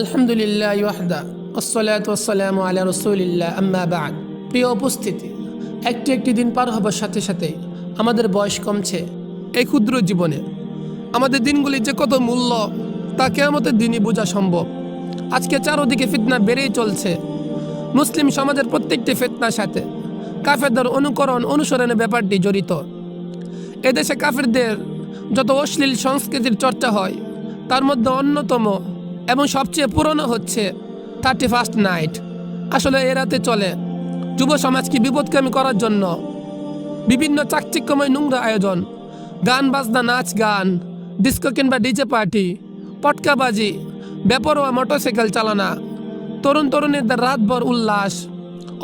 আলহামদুলিল্লাহ ওয়াহদা, আসসালাতু ওয়াসসালামু আলা রসুলিল্লাহ, আম্মা বাদ। প্রিয় উপস্থিতি, একটি একটি দিন পার হবার সাথে সাথে আমাদের বয়স কমছে এই ক্ষুদ্র জীবনে। আমাদের দিনগুলি যে কত মূল্য, তা কেয়ামতের দিনই বোঝা সম্ভব। আজকে চারোদিকে ফিতনা বেড়েই চলছে। মুসলিম সমাজের প্রত্যেকটি ফিতনার সাথে কাফেরদের অনুকরণ, অনুসরণের ব্যাপারটি জড়িত। এদেশে কাফেরদের যত অশ্লীল সংস্কৃতির চর্চা হয়, তার মধ্যে অন্যতম এবং সবচেয়ে পুরনো হচ্ছে থার্টি ফার্স্ট নাইট আসলে এ রাতে চলে। যুব সমাজকে বিপদকামী করার জন্য। বিভিন্ন চাকচিক্যময় নোংরা আয়োজন। গান, বাজনা, নাচ, গান ডিস্কো কিংবা ডিজে পার্টি পটকাবাজি বেপরোয়া মোটরসাইকেল চালানা, তরুণ তরুণীদের রাতভর উল্লাস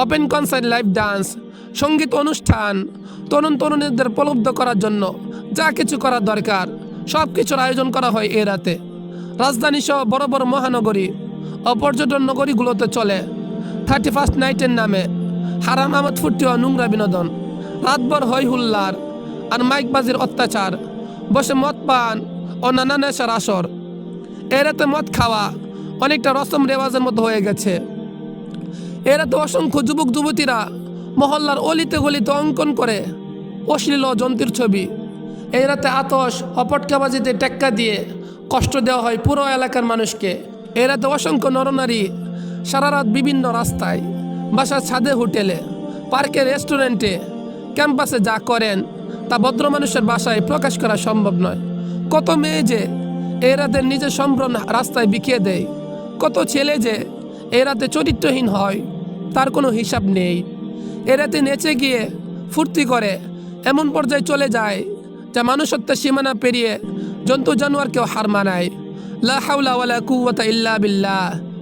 ওপেন কনসার্ট লাইভ ডান্স সংগীত অনুষ্ঠান, তরুণ তরুণীদের প্রলব্ধ করার জন্য যা কিছু করার দরকার সব কিছুর আয়োজন করা হয় এ রাতে। রাজধানী সহ বড় বড় মহানগরী ও পর্যটন নগরীগুলোতে চলে। থার্টি ফার্স্ট নাইটের নামে হারাম আমদ ফুর্তি ও নোংরা বিনোদন, রাতভর হয় হুল্লার আর মাইকবাজির অত্যাচার, বসে মদ পান ও নানা নেশার আসর। এ রাতে মদ খাওয়া অনেকটা রসম রেওয়াজের মতো হয়ে গেছে। এরা তো অসংখ্য যুবক যুবতীরা মহল্লার অলিতে গলিতে অঙ্কন করে অশ্লীল জন্তুর ছবি। এই রাতে আতস অপটকাবাজিতে টেক্কা দিয়ে কষ্ট দেওয়া হয় পুরো এলাকার মানুষকে। এই রাতে অসংখ্য নরনারী সারা রাত বিভিন্ন রাস্তায়, বাসার ছাদে, হোটেলে পার্কে রেস্টুরেন্টে, ক্যাম্পাসে যা করেন, তা ভদ্র মানুষের বাসায় প্রকাশ করা সম্ভব নয়। কত মেয়ে যে এই রাতে নিজের সম্ভ্রম রাস্তায় বিকিয়ে দেয়, কত ছেলে যে এ রাতে চরিত্রহীন হয়, তার কোনো হিসাব নেই। এ রাতে নেচে গিয়ে ফুর্তি করে, এমন পর্যায়ে চলে যায়, যা মানুষত্বের সীমানা পেরিয়ে জন্তু জানোয়ারকেও হার মানায়। লা ইল্লা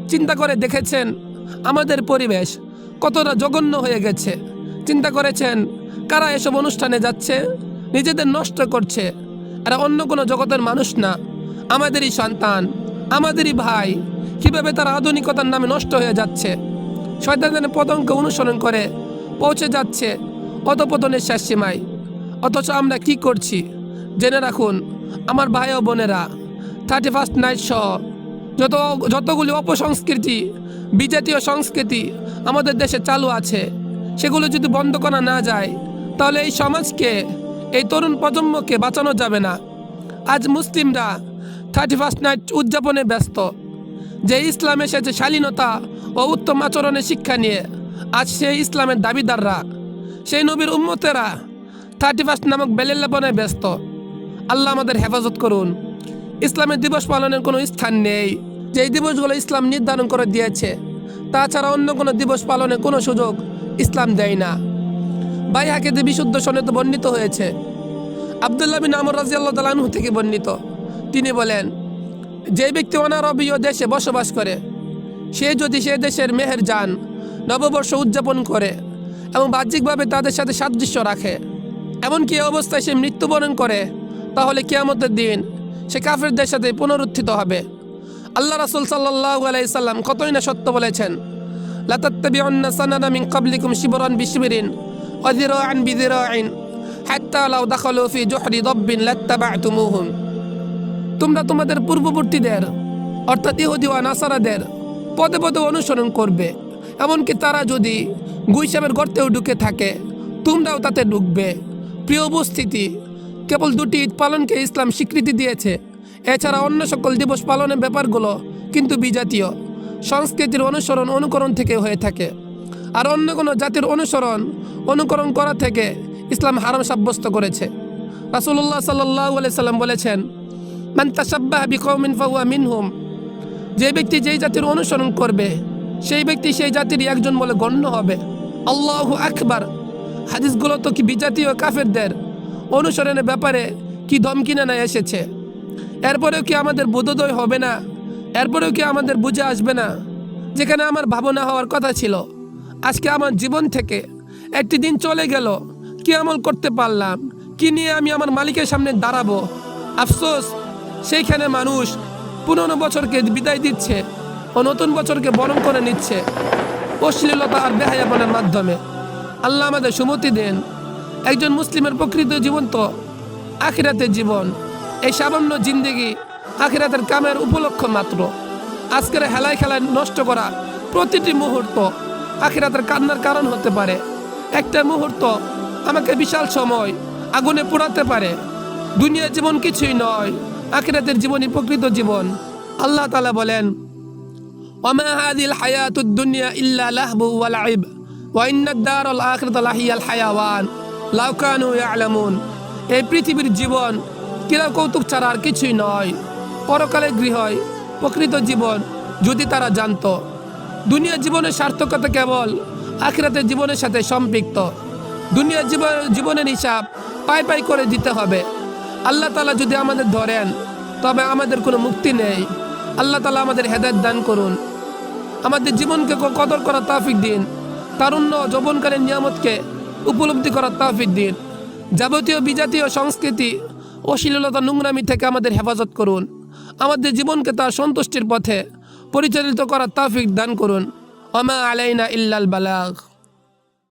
চিন্তা করে দেখেছেন আমাদের পরিবেশ কতটা জঘন্য হয়ে গেছে। চিন্তা করেছেন কারা এসব অনুষ্ঠানে যাচ্ছে? নিজেদের নষ্ট করছে। এরা অন্য কোনো জগতের মানুষ না। আমাদেরই সন্তান, আমাদেরই ভাই। কীভাবে তারা আধুনিকতার নামে নষ্ট হয়ে যাচ্ছে? শয়তানের পদঙ্ক অনুসরণ করে পৌঁছে যাচ্ছে অধপতনের শেষ সীমায়। অথচ আমরা কি করছি? জেনে রাখুন, আমার ভাই ও বোনেরা থার্টি ফার্স্ট নাইট সহ যত, যতগুলি অপসংস্কৃতি, বিজাতীয় সংস্কৃতি আমাদের দেশে চালু আছে, সেগুলো যদি বন্ধ করা না যায়, তাহলে এই সমাজকে, এই তরুণ প্রজন্মকে বাঁচানো যাবে না। আজ মুসলিমরা থার্টি ফার্স্ট নাইট উদযাপনে ব্যস্ত, যে ইসলাম এসেছে শালীনতা ও উত্তম আচরণের শিক্ষা নিয়ে, আজ সেই ইসলামের দাবিদাররা, সেই নবীর উম্মতেরা থার্টি ফার্স্ট নামক বেলেল্লাপনায় ব্যস্ত। আল্লাহ আমাদের হেফাজত করুন। ইসলামের দিবস পালনের কোনো স্থান নেই। যেই দিবসগুলো ইসলাম নির্ধারণ করে দিয়েছে, তাছাড়া অন্য কোনো দিবস পালনের কোনো সুযোগ ইসলাম দেয় না। বাই হাকেতে বিশুদ্ধ সনেত বর্ণিত হয়েছে। আবদুল্লাহ বিন আমর রাজিয়াল্লাহ তালানহু থেকে বর্ণিত। তিনি বলেন যে ব্যক্তি অনারবীয় দেশে বসবাস করে, সে যদি সে দেশের মেহের যান, নববর্ষ উদযাপন করে এবং বাহ্যিকভাবে তাদের সাথে সাদৃশ্য রাখে, এমনকি এই অবস্থায় সে মৃত্যুবরণ করে তাহলে কিয়ামতের দিন সে কাফেরদের সাথে পুনরুত্থিত হবে। আল্লাহ রাসুল সাল্লাহ আলাইসাল্লাম কতই না সত্য বলেছেন তোমরা তোমাদের পূর্ববর্তীদের, অর্থাৎ পদে পদে অনুসরণ করবে। এমনকি তারা যদি গুইসামের গর্তেও ঢুকে থাকে, তোমরাও তাতে ঢুকবে। প্রিয় উপস্থিতি কেবল দুটি ঈদ পালনকে ইসলাম স্বীকৃতি দিয়েছে। এছাড়া অন্য সকল দিবস পালনের ব্যাপারগুলো কিন্তু বিজাতীয়। সংস্কৃতির অনুসরণ অনুকরণ থেকে হয়ে থাকে। আর অন্য কোনো জাতির অনুসরণ অনুকরণ করা থেকে ইসলাম হারাম সাব্যস্ত করেছে। রাসুল্লাহ সাল্লাহ সাল্লাম বলেছেন, মান মিনহুম। যে ব্যক্তি যেই জাতির অনুসরণ করবে, সেই ব্যক্তি সেই জাতির একজন বলে গণ্য হবে। আল্লাহ আকবার। হাদিসগুলো তো কি বিজাতীয় কাফেরদের? অনুসরণের ব্যাপারে কি ধমকি না এসেছে। এরপরেও কি আমাদের বোধোদয় হবে না? এরপরেও কি আমাদের বুঝে আসবে না? যেখানে আমার ভাবনা হওয়ার কথা ছিল, আজকে আমার জীবন থেকে একটি দিন চলে গেল। কি আমল করতে পারলাম? কি নিয়ে আমি আমার মালিকের সামনে দাঁড়াবো? আফসোস, সেইখানে মানুষ পুরনো বছরকে বিদায় দিচ্ছে ও নতুন বছরকে বরণ করে নিচ্ছে। অশ্লীলতা আর বেহায়াপনের মাধ্যমে। আল্লাহ আমাদের সুমতি দেন। একজন মুসলিমের প্রকৃত জীবন তো আখিরাতের জীবন এই সামান্য জিন্দেগি আখিরাতের কামের উপলক্ষ মাত্র আজকের হেলায় খেলায় নষ্ট করা প্রতিটি মুহূর্ত আখিরাতের কান্নার কারণ হতে পারে একটা মুহূর্ত আমাকে বিশাল সময় আগুনে পোড়াতে পারে দুনিয়ার জীবন কিছুই নয় আখিরাতের জীবনই প্রকৃত জীবন আল্লাহ তালা বলেন وما هذه الحياة الدنيا إلا لهب ولعب وإن الدار الآخرة لهي الحيوان লাউকানু আলামুন এই পৃথিবীর জীবন ক্রীড়া কৌতুক ছাড়া আর কিছুই নয়। পরকালে গৃহয় প্রকৃত জীবন যদি তারা জানত। দুনিয়া জীবনের সার্থকতা কেবল আখিরাতের জীবনের সাথে সম্পৃক্ত। দুনিয়া জীবন, জীবনের হিসাব পাই পাই করে দিতে হবে। আল্লাহ তালা যদি আমাদের ধরেন, তবে আমাদের কোনো মুক্তি নেই। আল্লাহ তালা আমাদের হেদায়ত দান করুন। আমাদের জীবনকে কদর করা তাফিক দিন। তারুণ্য যৌবনকালীন নিয়ামতকে উপলব্ধি করার তাহফিক দিন। যাবতীয় বিজাতীয় সংস্কৃতি অশ্লীলতা নোংরামি থেকে আমাদের হেফাজত করুন। আমাদের জীবনকে তার সন্তুষ্টির পথে পরিচালিত করার তাফিক দান করুন। অমা আলাইনা ইল্লাল বালাগ।